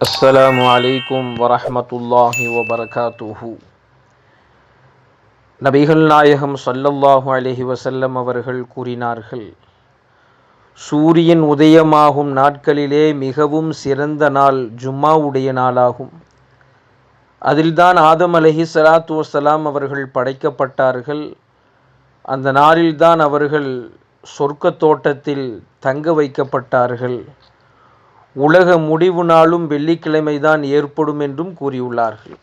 السلام عليكم ورحمة الله وبركاته நபிகள் நாயகம் ஸல்லல்லாஹு அலைஹி வஸல்லம் அவர்கள் கூறினார்கள் சூரியன் உதயமாகும் நாட்களிலே மிகவும் சிறந்த நாள் ஜும்மாவுடைய நாளாகும் அதில்தான் ஆதம் அலைஹி ஸலாத்து வஸலாம் அவர்கள் படைக்கப்பட்டார்கள் அந்த நாளில்தான் அவர்கள் சொர்க்க தோட்டத்தில் தங்க வைக்கப்பட்டார்கள் உலக முடிவு நாளும் வெள்ளிக்கிழமைதான் ஏற்படும் என்றும் கூறியுள்ளார்கள்.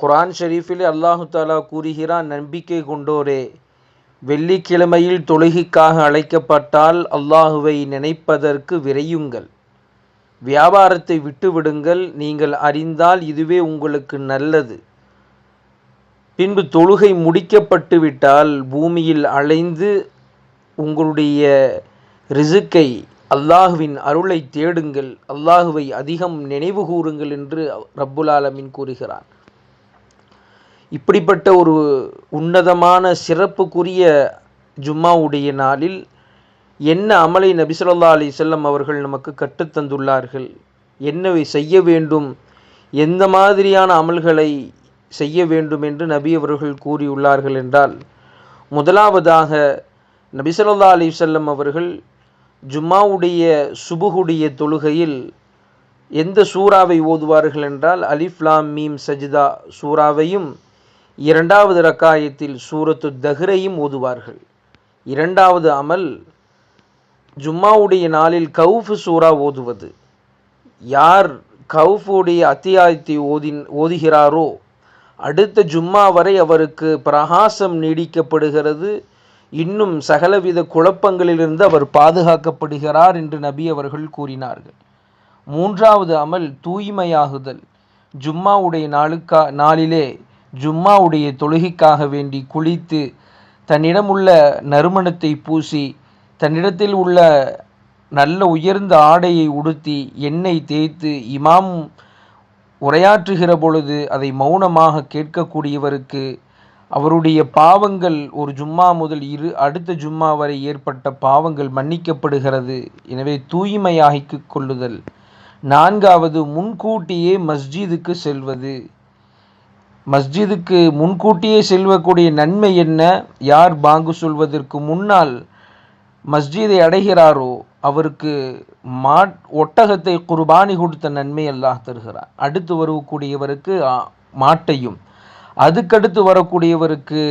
குரான் ஷெரீஃபில் அல்லாஹு தாலா கூறுகிறான் நம்பிக்கை கொண்டோரே வெள்ளிக்கிழமையில் தொழுகைக்காக அழைக்கப்பட்டால் அல்லாஹுவை நினைப்பதற்கு விரையுங்கள். வியாபாரத்தை விட்டுவிடுங்கள் நீங்கள் அறிந்தால் இதுவே உங்களுக்கு நல்லது. பின்பு தொழுகை முடிக்கப்பட்டு விட்டால் பூமியில் அலைந்து உங்களுடைய ரிசுக்கை அல்லாஹுவின் அருளை தேடுங்கள் அல்லாஹுவை அதிகம் நினைவு கூறுங்கள் என்று ரப்புல் ஆலமின் கூறுகிறார். இப்படிப்பட்ட ஒரு உன்னதமான சிறப்புக்குரிய ஜும்மாவுடைய நாளில் என்ன அமலை நபிசுல்லா அலி செல்லம் அவர்கள் நமக்கு கற்றுத்தந்துள்ளார்கள் என்னவை செய்ய வேண்டும்? எந்த மாதிரியான அமல்களை செய்ய வேண்டும் என்று நபி அவர்கள் கூறியுள்ளார்கள் என்றால் முதலாவதாக நபிசல்லா அலி செல்லம் அவர்கள் ஜும்மாவுடைய சுபுகுடைய தொழுகையில் எந்த சூறாவை ஓதுவார்கள் என்றால் அலிஃப்லாம் மீம் சஜிதா சூறாவையும் இரண்டாவது ரக்காயத்தில் சூரத்து தஹ்ரையும் ஓதுவார்கள். இரண்டாவது அமல் ஜும்மாவுடைய நாளில் கவுஃபு சூறா ஓதுவது. யார் கவுஃபுடைய அத்தியாயத்தை ஓதின் ஓதுகிறாரோ அடுத்த ஜும்மா வரை அவருக்கு பிரகாசம் நீடிக்கப்படுகிறது. இன்னும் சகலவித குழப்பங்களிலிருந்து அவர் பாதுகாக்கப்படுகிறார் என்று நபி அவர்கள் கூறினார்கள். மூன்றாவது அமல் தூய்மையாகுதல். ஜும்மாவுடைய நாளுக்கா நாளிலே ஜும்மாவுடைய தொழுகைக்காக வேண்டி குளித்து தன்னிடமுள்ள நறுமணத்தை பூசி தன்னிடத்தில் உள்ள நல்ல உயர்ந்த ஆடையை உடுத்தி எண்ணெய் தேய்த்து இமாம் உரையாற்றுகிற பொழுது அதை மௌனமாக கேட்கக்கூடியவருக்கு அவருடைய பாவங்கள் ஒரு ஜும்மா முதல் இரு அடுத்த ஜும்மா வரை ஏற்பட்ட பாவங்கள் மன்னிக்கப்படுகிறது. எனவே தூய்மையாகிக் கொள்ளுதல். நான்காவது முன்கூட்டியே மஸ்ஜிதுக்கு செல்வது. மஸ்ஜிதுக்கு முன்கூட்டியே செல்வக்கூடிய நன்மை என்ன? யார் பாங்கு சொல்வதற்கு முன்னால் மஸ்ஜிதை அடைகிறாரோ அவருக்கு மா ஒட்டகத்தை குர்பானி கொடுத்த நன்மை அல்லாஹ் தருகிறார். அடுத்து வரக்கூடியவருக்கு மாட்டையும். அதுக்கடுத்து வரக்கூடியவருக்கு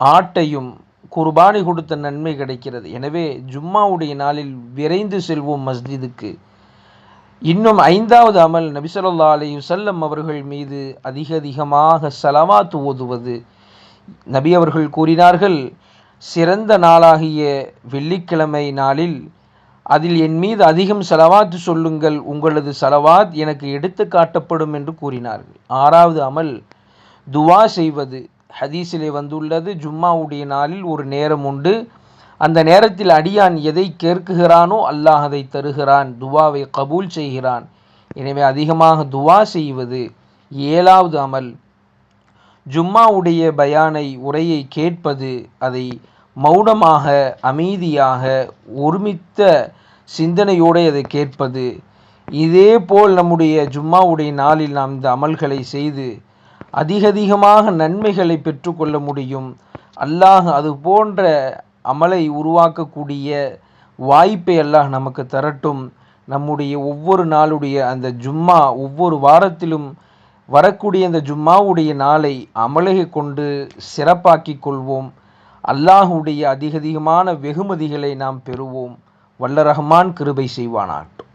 ஆட்டையும் குர்பானி கொடுத்த நன்மை கிடைக்கிறது. எனவே ஜும்மாவுடைய நாளில் விரைந்து செல்வோம் மஸ்ஜிதுக்கு. இன்னும் ஐந்தாவது அமல் நபிசல்லா அலி செல்லம் அவர்கள் மீது அதிக அதிகமாக செலவாத்து ஓதுவது. நபி அவர்கள் கூறினார்கள் சிறந்த நாளாகிய வெள்ளிக்கிழமை நாளில் அதில் என் மீது அதிகம் செலவாத்து சொல்லுங்கள். உங்களது செலவாத் எனக்கு எடுத்து காட்டப்படும் என்று கூறினார்கள். ஆறாவது அமல் துவா செய்வது. ஹதீஸிலே வந்துள்ளது ஜும்மாவுடைய நாளில் ஒரு நேரம் உண்டு. அந்த நேரத்தில் அடியான் எதை கேட்குகிறானோ அல்லாஹ் அதை தருகிறான். துவாவை கபூல் செய்கிறான். எனவே அதிகமாக துவா செய்வது ஏழாவது அமல். ஜும்மாவுடைய பயானை உரையை கேட்பது அதை மௌனமாக அமைதியாக ஒருமித்த சிந்தனையோடு அதை கேட்பது. இதே போல் நம்முடைய ஜும்மாவுடைய நாளில் நாம் இந்த அமல்களை செய்து அதிக அதிகமாக நன்மைகளை பெற்றுக்கொள்ள முடியும். அல்லாஹ் அது போன்ற அமலை உருவாக்கக்கூடிய வாய்ப்பை அல்லாஹ் நமக்கு தரட்டும். நம்முடைய ஒவ்வொரு நாளுடைய அந்த ஜும்மா ஒவ்வொரு வாரத்திலும் வரக்கூடிய அந்த ஜும்மாவுடைய நாளை அமலை கொண்டு சிறப்பாக்கி கொள்வோம். அல்லாஹுடைய அதிகதிகமான வெகுமதிகளை நாம் பெறுவோம். வல்ல ரஹ்மான் கிருபை செய்வானாட்டும்